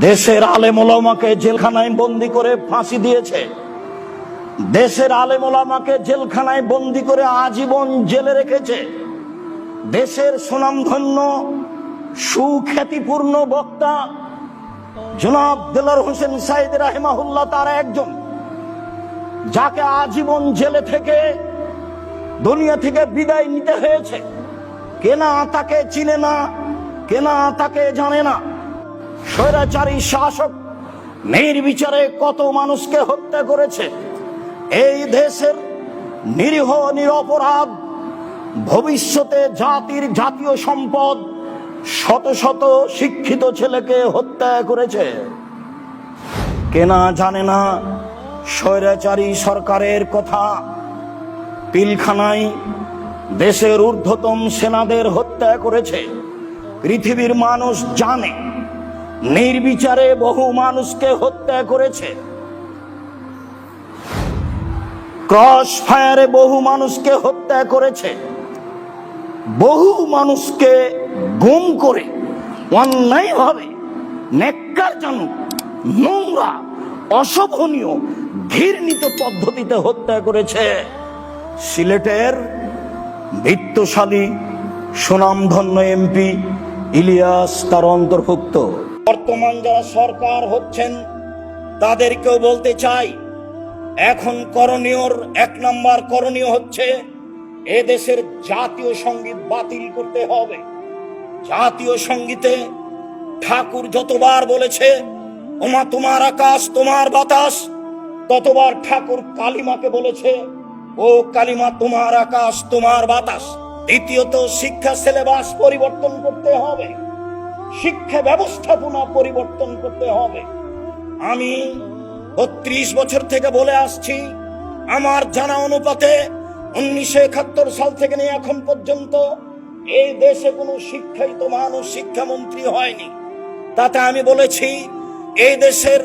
দেশের আলেমোলামাকে জেলখানায় বন্দি করে ফাঁসি দিয়েছে। দেশের আলেমোলামাকে জেলখানায় বন্দি করে আজীবন জেলে রেখেছে। দেশের সুনামধন্য, সুখ্যাতিপূর্ণ বক্তা জনাব দেলার হোসেন সাইদ রাহেমাহুল্লাহ তার একজন, যাকে আজীবন জেলে থেকে, দুনিয়া থেকে বিদায় নিতে হয়েছে। কেনা তাকে চিনে না, কেনা তাকে জানে না। স্বৈরাচারী শাসক নির্বিচারে কত মানুষকে হত্যা করেছে? এই দেশের নিরীহ, নিরপরাধ, ভবিষ্যতে জাতির জাতীয় সম্পদ শত শত শিক্ষিত ছেলেকে হত্যা করেছে। কেনা জানে না, স্বৈরাচারী সরকারের কথা, পিলখানায় দেশের ঊর্ধ্বতম সেনাদের হত্যা করেছে। পৃথিবীর মানুষ জানে নির্বিচারে বহু মানুষকে হত্যা করেছে। ক্রস ফায়ারে বহু মানুষকে হত্যা করেছে। বহু মানুষকে গুম করে অন্যায়ভাবে নেককারজনক নোংরা, অশোভনীয়, ঘৃণিত পদ্ধতিতে হত্যা করেছে। সিলেটের বৃত্তশালী, সুনামধন্য এমপি ইলিয়াস তার অন্তর্ভুক্ত। বর্তমান যারা সরকার হচ্ছেন, তাদেরকেও বলতে চাই, এখন করণীয়র এক নম্বর করণীয় হচ্ছে, এ দেশের জাতীয় সংগীত বাতিল করতে হবে। জাতীয় সঙ্গীতে ঠাকুর যতবার বলেছে, ওমা তোমার আকাশ, তোমার বাতাস, ততবার ঠাকুর কালিমাকে বলেছে, ও কালিমা তোমার আকাশ, তোমার বাতাস। দ্বিতীয়ত শিক্ষা, সিলেবাস পরিবর্তন করতে হবে। শিক্ষা ব্যবস্থাপনা পরিবর্তন করতে হবে। আমি বত্রিশ বছর থেকে বলে আসছি, আমার জানা অনুপাতে উনিশশো একাত্তর সাল থেকে নিয়ে এখন পর্যন্ত এই দেশে কোনো শিক্ষিত মানুষ, শিক্ষামন্ত্রী হয়নি। তাতে আমি বলেছি, এই দেশের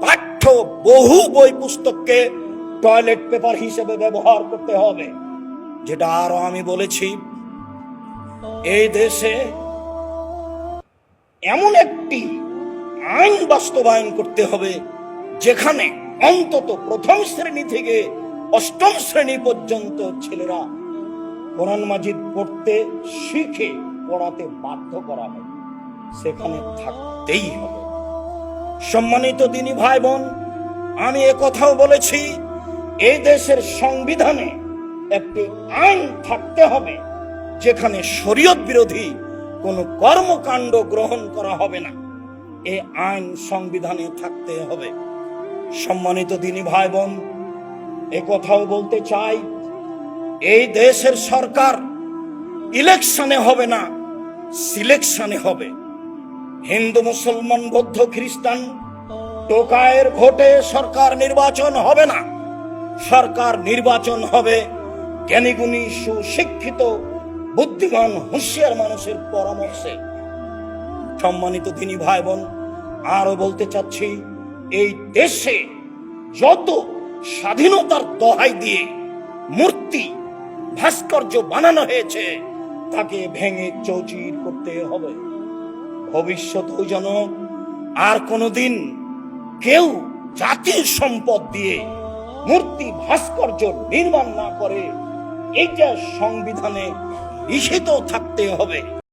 পাঠ্য বহু বই পুস্তককে টয়লেট পেপার হিসেবে ব্যবহার করতে হবে। যেটা আরও আমি বলেছি, এই দেশে এমন একটি আইন বাস্তবায়ন করতে হবে যেখানে অন্তত প্রথম শ্রেণি থেকে অষ্টম শ্রেণি পর্যন্ত ছেলেরা কোরআন মাজিদ পড়তে শিখে পড়াতে বাধ্য করা হয়। সেখানে থাকতেই হবে। সম্মানিত দিনী ভাই বোন আমি কথাও বলেছি এই দেশের সংবিধানে একটি আইন থাকতে হবে যেখানে শরীয়ত বিরোধী কোনো কর্মকাণ্ড গ্রহণ করা হবে না। এ আইন সংবিধানে থাকতে হবে। সম্মানিত দিনী ভাই বোন এ কথাও বলতে চাই, এই দেশের সরকার ইলেকশনে হবে না, সিলেকশনে হবে। হিন্দু, মুসলমান, বৌদ্ধ, খ্রিস্টান, টোকায়ের ভোটে সরকার নির্বাচন হবে না। সরকার নির্বাচন হবে জ্ঞানীগুণী, সুশিক্ষিত বুদ্ধিমান, হুঁশিয়ার মানুষের পরামর্শে সম্মানিত দিনী ভাই বোন আরও বলতে চাচ্ছি, এই দেশে যত স্বাধীনতার দহাই দিয়ে মূর্তি, ভাস্কর্য বানানো হয়েছে, তাকে ভেঙে চৌচির করতে হবে। ভবিষ্যতেও যেন আর কোনোদিন কেউ জাতির সম্পদ দিয়ে মূর্তি, ভাস্কর্য নির্মাণ না করে, এইটা সংবিধানে লিখিত থাকতে হবে